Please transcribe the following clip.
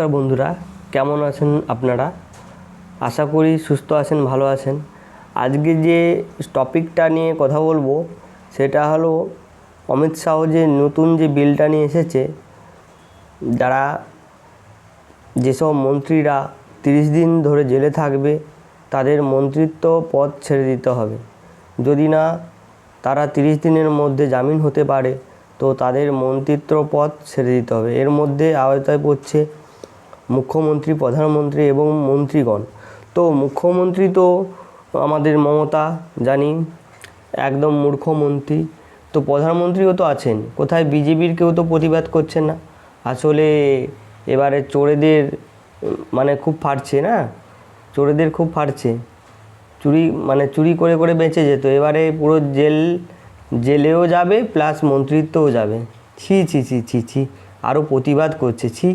নমস্কার বন্ধুরা, কেমন আছেন আপনারা? আশা করি সুস্থ আছেন, ভালো আছেন। আজকে যে টপিকটা নিয়ে কথা বলব, সেটা হলো অমিত শাহ যে নতুন যে বিলটা নিয়ে এসেছে, যারা যেসব মন্ত্রীরা তিরিশ দিন ধরে জেলে থাকবে, তাদের মন্ত্রিত্ব পদ ছেড়ে দিতে হবে। যদি না, তারা তিরিশ দিনের মধ্যে জামিন হতে পারে, তো তাদের মন্ত্রিত্ব পদ ছেড়ে দিতে হবে। এর মধ্যে আওতায় পড়ছে মুখ্যমন্ত্রী, প্রধানমন্ত্রী এবং মন্ত্রীগণ। তো মুখ্যমন্ত্রী তো আমাদের মমতা, জানি, একদম মূর্খমন্ত্রী তো প্রধানমন্ত্রীও তো আছেন, কোথায় বিজেপির কেউ তো প্রতিবাদ করছেন না। আসলে এবারে চোরেদের মানে খুব ফাটছে না? চোরেদের খুব ফাটছে। চুরি মানে চুরি করে করে বেঁচে যেত। এবারে পুরো জেল, জেলেও যাবে, প্লাস মন্ত্রিত্বও যাবে। ছি ছি ছি ছি ছি। আরও প্রতিবাদ করছে। ছি।